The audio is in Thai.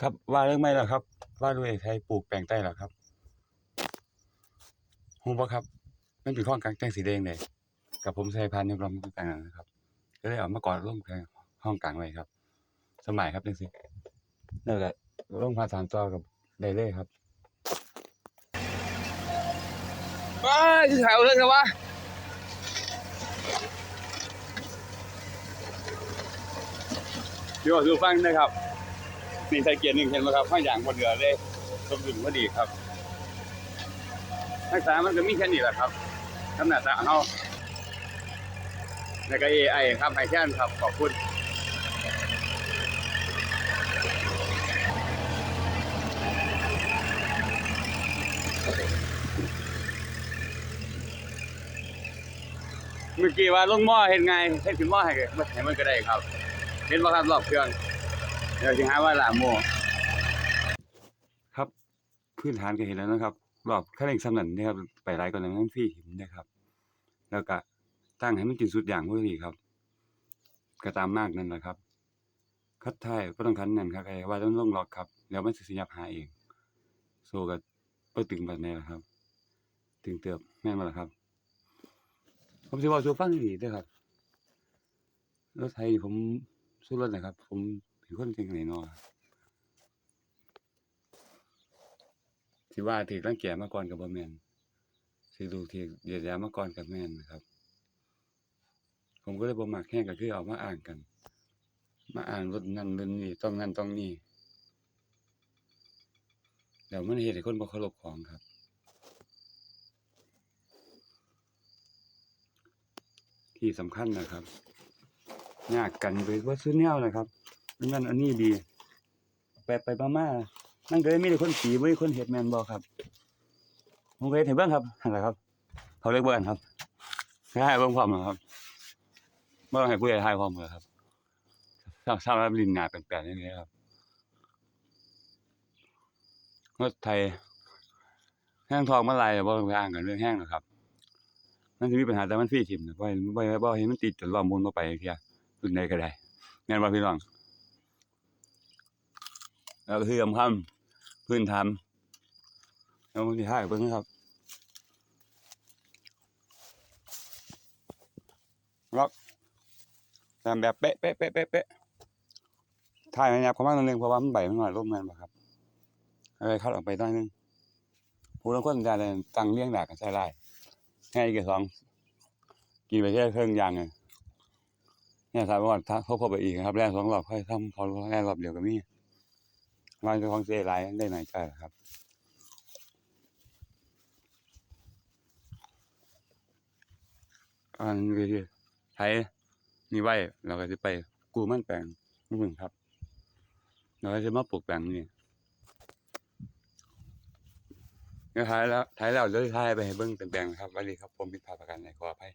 ครับว่าเรื่องไม่แล้วครับ ว่าด้วยไทยปลูกแปลงใต้แล้วครับฮู้บ่ครับมันเป็นข้องกลางแจ้งสีแดงเลยกับผมใส่พันธุ์ยกลำต่างๆนะครับ ก็เลยเอามากอดร่วมกันห้องกลางไว้ครับ สมัยครับจังซี่นั่นแหละร่วมพาสามต่อกับได้เลยครับว้ายสิถ่ายเอาเลยครับวะเดี๋ยวดูฟังนะครับ นี่ใส่เกียร์หนึ่งเห็นไหมครับข้างอย่างบนเรือเลยสมดุลพอดีครับทักษะมันก็มีแค่นี้แหละครับขนาดตาเฮาแล้วก็ AI ครับไฮแคนครับ ขอบคุณเมื่อกี้ว่าลงหม้อเห็นไงเห็นขึ้นหม้อให้ก็ให้มันก็ได้ครับ เห็นบ่าครับรอบเครื่อง เดี๋ยวสิหาว่าหลามโมครับพื้นฐานก็เห็นแล้วนะครับ รอบคันเร่งสำนันนะครับ ไปหลายกว่านั้นพี่หินนะครับ แล้วก็ตั้งให้มันกินสุดอย่างพวกนี้ครับก็ตามมากนั่นแหละครับ คัดท้ายบ่ต้องคันนั่นครับไอ้ว่าต้องลงล็อกครับแล้วมันสิสิยับหาเอง โซก็บ่ตึงปานใดล่ะครับ ตึงเติบแม่นบ่ล่ะครับ ผมสิเว้าสู่ฟังอีด้อครับรถไทยผมสู้รถนะครับ ผม็นคนจังไดเนาะสิว่าถูกรังแกมาก่อนก็บ่แม่นสิถูถูกเหยียดยามาก่อนก็แม่นนะครับ ผมก็เลยบ่มักแฮงก็คือเอามาอ้างกัน มาอ้างรถนั่นรถนี่ต้องนั่นต้องนี่แล้วมันเฮ็ดให้คนบ่เคารพของครับ ที่สำคัญนะครับยากกันไปว่าซื้อแนวนะครับ นั่นอันนี้ดี ไปไปมามานั่นก็เลยมีแต่คนสีบ่มีคนเฮ็ดแมนบ่ครับผมเฮ็ดให้เบิ่งครับนั่นแหละครับ เขาเรียกเบิ่งครับให้เบิ่งพร้อมนะครับบ่ต้องให้ผู้ใหญ่ทายพร้อมเลยครับชอบชอบรับลินงานแปลกๆอย่างนี้ครับรถไทย แห้งทองเมาลายบ่ต้องไปอ้างกันเรื่องแห้งหรอครับมันสิมีปัญหาแต่มันฟรีทิ่มนะบ่ให้บ่ให้บ่ให้มันติดจนล้อมมุนบ่ไปเทียรุ่นใดก็ได้แม่นบ่พี่น้อง แล้วก็คือสำคัญพื้นฐานแล้วมันสิให้เบิ่งนะครับครับตามแบบเป๊ะเป๊ะเป๊ะเป๊ะเป๊ะถ่ายให้ยับเข้ามาหน่อยนึงเพราะว่ามันใบมันหน้อยลงแม่นบ่ครับเอาไปคัดออกไปหน่อยนึงผู้ลางคนจะได้ตังเลี้ยงดากกันใช้ได้ให้อีกสองกินไปแค่ครึ่งอยางไงเนี่ยถามว่าถ้าเข้าไปอีกนะครับแรกสองรอบค่อยทำเขาแรกรอบเดียวก็มี มันของเสียหลายได้หน่อยใจครับอันนี้ใช้นี่ไว้เราก็จะไปกู้มันแปลงมึงครับเราก็จะมาปลูกแปลงนี่ท้ายแล้วท้ายแล้วเดี๋ยท้ายไปให้เบิ้งเป็นแปลงครับวัสดีครับ ผมพิพาทประกันในขออภัย